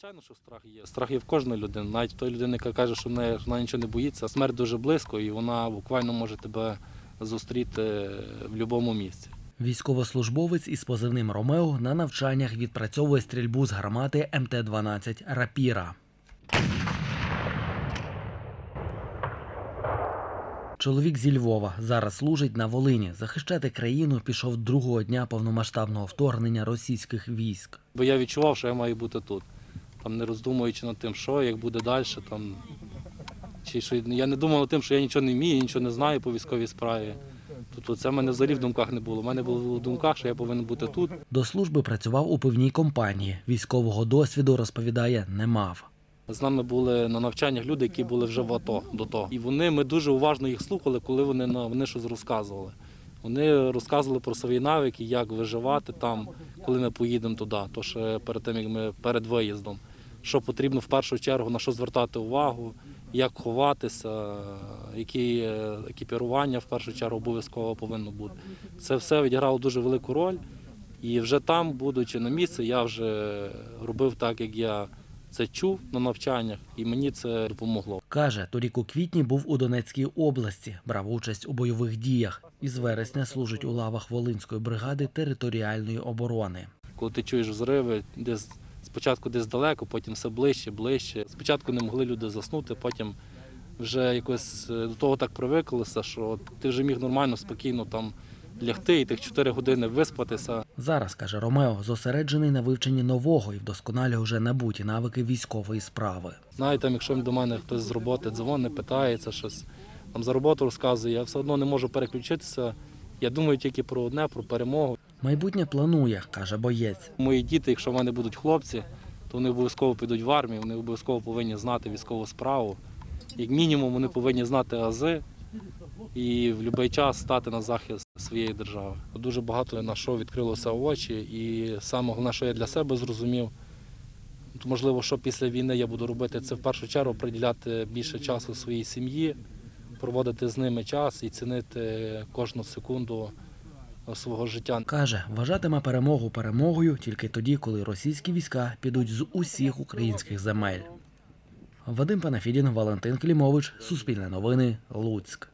Звичайно, що страх є. Страх є в кожної людини. Навіть в той людини, яка каже, що вона нічого не боїться, смерть дуже близько, і вона буквально може тебе зустріти в будь-якому місці. Військовослужбовець із позивним Ромео на навчаннях відпрацьовує стрільбу з гармати МТ-12 Рапіра. Чоловік зі Львова зараз служить на Волині. Захищати країну пішов другого дня повномасштабного вторгнення російських військ. Бо я відчував, що я маю бути тут. Там не роздумуючи над тим, що, як буде далі. Там, чи, що, я не думав над тим, що я нічого не вмію, нічого не знаю по військовій справі. Тобто це в мене взагалі в думках не було. У мене було в думках, що я повинен бути тут. До служби працював у пивній компанії. Військового досвіду розповідає, не мав. З нами були на навчаннях люди, які були вже в АТО до того. І вони ми дуже уважно їх слухали, коли вони на вони щось розказували. Вони розказували про свої навики, як виживати там, коли ми поїдемо туди. То ще перед тим як ми перед виїздом. Що потрібно в першу чергу, на що звертати увагу, як ховатися, які е, екіпірування в першу чергу обов'язково повинно бути. Це все відіграло дуже велику роль. І вже там, будучи на місці, я вже робив так, як я це чув на навчаннях, і мені це допомогло. Каже, торік у квітні був у Донецькій області, брав участь у бойових діях. Із вересня служить у лавах Волинської бригади територіальної оборони. Коли ти чуєш взриви, десь спочатку десь далеко, потім все ближче, ближче. Спочатку не могли люди заснути, потім вже якось е, до того так привикалися, що ти вже міг нормально, спокійно там лягти і тих 4 години виспатися. Зараз, каже Ромео, зосереджений на вивченні нового і вдосконалює вже набуті навики військової справи. Навіть там, якщо до мене хтось з роботи дзвонить, питається щось, там за роботу розказує, я все одно не можу переключитися. Я думаю тільки про одне, про перемогу. Майбутнє планує, каже боєць. Мої діти, якщо в мене будуть хлопці, то вони обов'язково підуть в армію, вони обов'язково повинні знати військову справу. Як мінімум, вони повинні знати ази і в будь-який час стати на захист своєї держави. Дуже багато на що відкрилося очі, і саме головне, що я для себе зрозумів, можливо, що після війни я буду робити, це в першу чергу приділяти більше часу своїй сім'ї, проводити з ними час і цінити кожну секунду свого життя. Каже, вважатиме перемогу перемогою тільки тоді, коли російські війська підуть з усіх українських земель. Вадим Панафідін, Валентин Клімович, Суспільне новини, Луцьк.